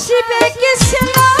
আসিবে কৃষ্ণ